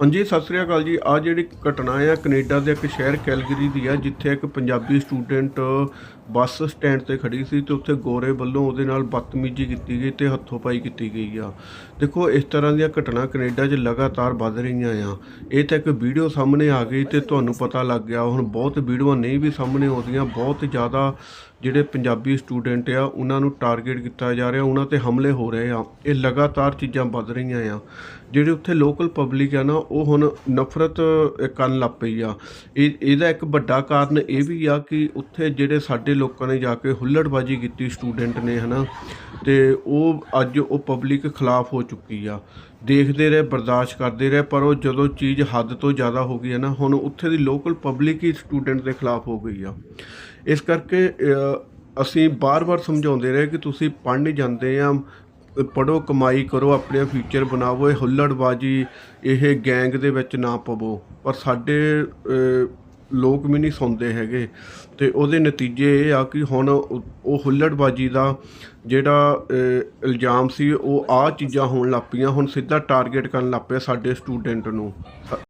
ਹਾਂਜੀ, ਸਤਿ ਸ੍ਰੀ ਅਕਾਲ ਜੀ। ਆ ਜਿਹੜੀ ਘਟਨਾ ਆ, ਕੈਨੇਡਾ ਦੇ ਇੱਕ ਸ਼ਹਿਰ ਕੈਲਗਰੀ ਦੀ ਆ, ਜਿੱਥੇ ਇੱਕ ਪੰਜਾਬੀ ਸਟੂਡੈਂਟ ਬੱਸ ਸਟੈਂਡ ਤੇ ਖੜੀ ਸੀ ਤੇ ਉੱਥੇ ਗੋਰੇ ਵੱਲੋਂ ਉਹਦੇ ਨਾਲ ਬਦਤਮੀਜ਼ੀ ਕੀਤੀ ਗਈ ਤੇ ਹੱਥੋਂ-ਪਾਈ ਕੀਤੀ ਗਈ ਆ। ਦੇਖੋ, ਇਸ ਤਰ੍ਹਾਂ ਦੀਆਂ ਘਟਨਾ ਕੈਨੇਡਾ 'ਚ ਲਗਾਤਾਰ ਵੱਧ ਰਹੀਆਂ ਆ। ਇਹ ਤਾਂ ਇੱਕ ਵੀਡੀਓ ਸਾਹਮਣੇ ਆ ਗਈ ਤੇ ਤੁਹਾਨੂੰ ਪਤਾ ਲੱਗ ਗਿਆ, ਹੁਣ ਬਹੁਤ ਵੀਡੀਓਆਂ ਨਹੀਂ ਵੀ ਸਾਹਮਣੇ ਆਉਂਦੀਆਂ, ਬਹੁਤ ਜ਼ਿਆਦਾ ਜਿਹੜੇ ਪੰਜਾਬੀ ਸਟੂਡੈਂਟ ਆ, ਉਹਨਾਂ ਨੂੰ ਟਾਰਗੇਟ ਕੀਤਾ ਜਾ ਰਿਹਾ, ਉਹਨਾਂ ਤੇ ਹਮਲੇ ਹੋ ਰਹੇ ਆ। ਇਹ ਲਗਾਤਾਰ ਚੀਜ਼ਾਂ ਵੱਧ ਰਹੀਆਂ ਆ। ਜਿਹੜੇ ਉੱਥੇ ਲੋਕਲ ਪਬਲਿਕ ਆ ਨਾ, ਉਹ ਹੁਣ ਨਫ਼ਰਤ ਕਰਨ ਲੱਗ ਪਈ ਆ। ਇਹ, ਇਹਦਾ ਇੱਕ ਵੱਡਾ ਕਾਰਨ ਇਹ ਵੀ ਆ ਕਿ ਉੱਥੇ ਜਿਹੜੇ ਸਾਡੇ ਲੋਕਾਂ ਨੇ ਜਾ ਕੇ ਹੁੱਲੜਬਾਜੀ ਕੀਤੀ ਸਟੂਡੈਂਟ ਨੇ, ਹਨਾ, ਤੇ ਉਹ ਅੱਜ ਉਹ ਪਬਲਿਕ ਖਿਲਾਫ ਹੋ ਚੁੱਕੀ ਆ। ਦੇਖਦੇ ਰਹੇ, ਬਰਦਾਸ਼ਤ ਕਰਦੇ ਰਹੇ, ਪਰ ਉਹ ਜਦੋਂ ਚੀਜ਼ ਹੱਦ ਤੋਂ ਜ਼ਿਆਦਾ ਹੋ ਗਈ ਹੈ ਨਾ, ਹੁਣ ਉੱਥੇ ਦੀ ਲੋਕਲ ਪਬਲਿਕ ਹੀ ਸਟੂਡੈਂਟ ਦੇ ਖਿਲਾਫ ਹੋ ਗਈ ਆ। ਇਸ ਕਰਕੇ ਅਸੀਂ ਬਾਰ-ਬਾਰ ਸਮਝਾਉਂਦੇ ਰਹੇ ਕਿ ਤੁਸੀਂ ਪੜ੍ਹ ਨਹੀਂ ਜਾਂਦੇ ਆ ਪੜੋ ਕਮਾਈ ਕਰੋ, ਆਪਣੇ ਫਿਊਚਰ ਬਣਾਵੋ, ਇਹ ਹੁੱਲੜਬਾਜੀ, ਇਹ ਗੈਂਗ ਦੇ ਵਿੱਚ ਨਾ ਪਵੋ। ਪਰ ਸਾਡੇ ਲੋਕ ਵੀ ਨਹੀਂ ਸੁਣਦੇ ਹੈਗੇ। ਤੇ ਉਹਦੇ ਨਤੀਜੇ ਇਹ ਆ ਕਿ ਹੁਣ ਉਹ ਹੁੱਲੜਬਾਜੀ ਦਾ ਜਿਹੜਾ ਇਲਜ਼ਾਮ ਸੀ, ਉਹ ਆ ਚੀਜ਼ਾਂ ਹੋਣ ਲੱਗ ਪਈਆਂ। ਹੁਣ ਸਿੱਧਾ ਟਾਰਗੇਟ ਕਰਨ ਲੱਗ ਪਿਆ ਸਾਡੇ ਸਟੂਡੈਂਟ ਨੂੰ।